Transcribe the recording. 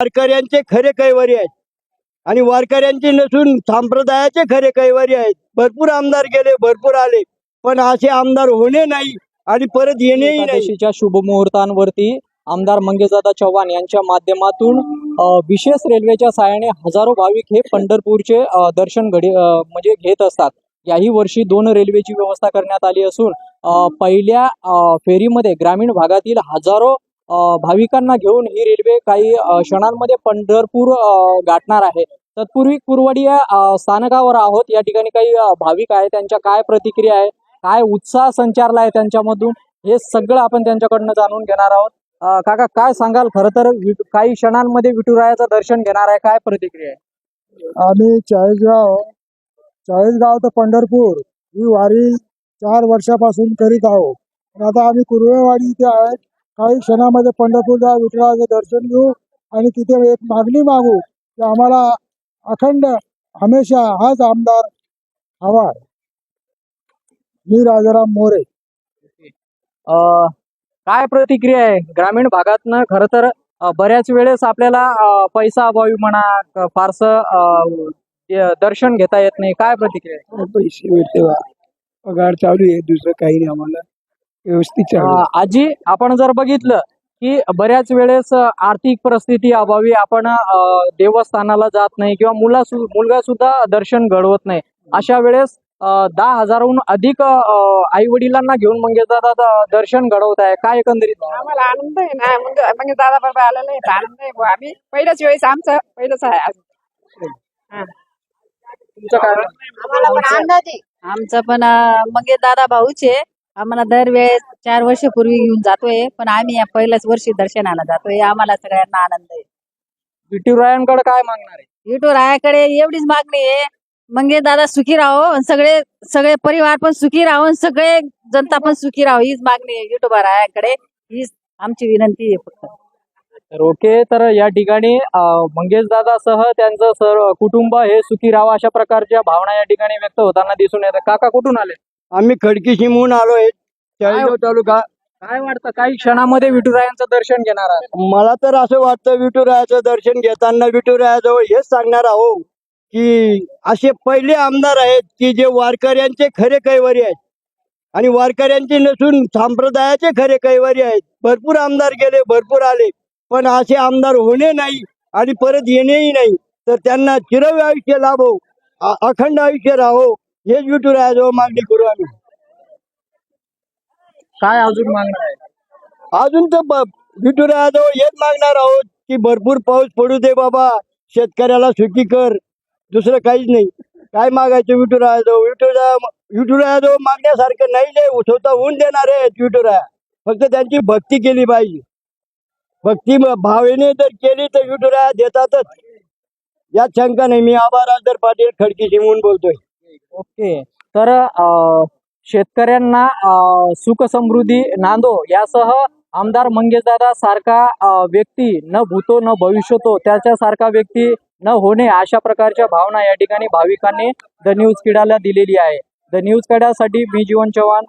वारकऱ्यांचे खरे कैवारी आहेत. आणि वारकऱ्यांचे नसून संप्रदायाचे खरे कैवारी आहेत. भरपूर आमदार गेले भरपूर आले. पण असे आमदार होणे नाही आणि परत येणेही नाही. शुभमुहूर्तांवरती शुभ मुहूर्तांवरती आमदार मंगेशदादा चव्हाण यांच्या माध्यमातून विशेष रेल्वेच्या सहाय्याने हजारो भाविक हे पंढरपूरचे दर्शन घडी म्हणजे घेत असतात. याही वर्षी दोन रेल्वेची व्यवस्था करण्यात आली असून पहिल्या फेरीमध्ये ग्रामीण भागातील हजारो भाविकांना घेऊन ही रेल्वे काही क्षणांमध्ये पंढरपूर गाठणार आहे. तत्पूर्वी कुरवडी स्थानकावर आहोत. या ठिकाणी काही भाविक आहे त्यांच्या काय प्रतिक्रिया आहे? काय उत्साह संचारला आहे त्यांच्यामधून? हे सगळं आपण त्यांच्याकडनं जाणून घेणार आहोत. काका काय सांगाल? खरं तर काही क्षणांमध्ये विठुरायाचं दर्शन घेणार आहे. काय प्रतिक्रिया आहे? आम्ही चाळीसगाव चाळीसगाव तर पंढरपूर ही वारी चार वर्षापासून करीत आहोत. आता आम्ही कुर्वेवाडी इथे आहे. काही क्षणामध्ये पंढरपूरला विठ्ठलाचं दर्शन घेऊ आणि तिथे एक मागणी मागू की आम्हाला अखंड हमेशा हाच आमदार हवा आहे. मी राजाराम मोरे. अं, काय प्रतिक्रिया आहे? ग्रामीण भागातनं खरं तर बऱ्याच वेळेस आपल्याला पैसा अभावी म्हणा फारसं दर्शन घेता येत नाही. काय प्रतिक्रिया आहे? पैसे भेटते पगार चालू आहे दुसरं काही नाही आम्हाला. व्यवस्थित आजी आपण जर बघितलं की बऱ्याच वेळेस आर्थिक परिस्थिती अभावी आपण देवस्थानाला जात नाही किंवा मुला मुलगा सुद्धा दर्शन घडवत नाही. अशा वेळेस दहा हजारहून अधिक आई वडिलांना घेऊन मंगेशदादा दर्शन घडवत आहे. काय एकंदरीत? आम्हाला आनंद आहे ना. मग मग दादा बाबा आलेला आहे तर आनंद आहे. आम्ही पहिल्याच वेळेस आमचं पहिलंच आहे आज. तुमचं काय आम्हाला पण आनंद आहे. आमचं पण मग दादा भाऊच. आहे आम्हाला दरवेळेस चार वर्षापूर्वी घेऊन जातोय पण आम्ही या पहिल्याच वर्षी दर्शनाला जातोय. आम्हाला सगळ्यांना आनंद आहे. विठुरायांकडे काय मागणार आहे? विठू रायाकडे एवढीच मागणी आहे. मंगे दादा सुखी राहो आणि सगळे सगळे परिवार पण सुखी राहो आणि सगळे जनता पण सुखी राहो. हीच मागणी आहे विठोबा रायाकडे. हीच आमची विनंती आहे फक्त. तर ओके तर या ठिकाणी मंगेश दादासह त्यांचं सर्व कुटुंब हे सुखी राहावं अशा प्रकारच्या भावना या ठिकाणी व्यक्त होताना दिसून येतात. काका कुठून आले? आम्ही खडकी शिमून आलोय चाळीसगाव तालुका. काय वाटतं? काही क्षणामध्ये विठुरायांचं दर्शन घेणार आहे मला तर असं वाटतं विठुरायाचं दर्शन घेताना विठुरायाजवळ हेच सांगणार आहो की असे पहिले आमदार आहेत की जे वारकऱ्यांचे खरे कैवारी आहेत. आणि वारकऱ्यांचे नसून संप्रदायाचे खरे कैवारी आहेत. भरपूर आमदार गेले भरपूर आले. पण असे आमदार होणे नाही आणि परत येणेही नाही. तर त्यांना चिरवी आयुष्य लाभो अखंड आयुष्य राहो. हेच विठुरायाजवळ मागणी करू आम्ही. काय अजून मागणार आहे? अजून तर ब- विठुरायाजवळ हेच मागणार आहोत की भरपूर पाऊस पडू दे बाबा शेतकऱ्याला सुखी कर. दुसरं काहीच नाही. काय मागायचं विठुरायाजवळ विठुरा विठुरायाजवळ मागण्यासारखं नाही जे स्वतः होऊन देणार आहेत विठुराया फक्त त्यांची भक्ती केली पाहिजे. भक्ती भावेने जर केली तर विठुराया देतातच. यात शंका नाही. मी आबा राजदर पाटील खडकी शिमून बोलतोय. ओके. तर शेतकऱ्यांना सुख समृद्धी नांदो. यासह आमदार मंगेशदादा सारखा व्यक्ती न भूतो न भविष्यतो त्याच्यासारखा व्यक्ती न होणे अशा प्रकारच्या भावना या ठिकाणी भाविकांनी द न्यूज किडाला दिलेली आहे. द न्यूज किडासाठी मी जीवन चव्हाण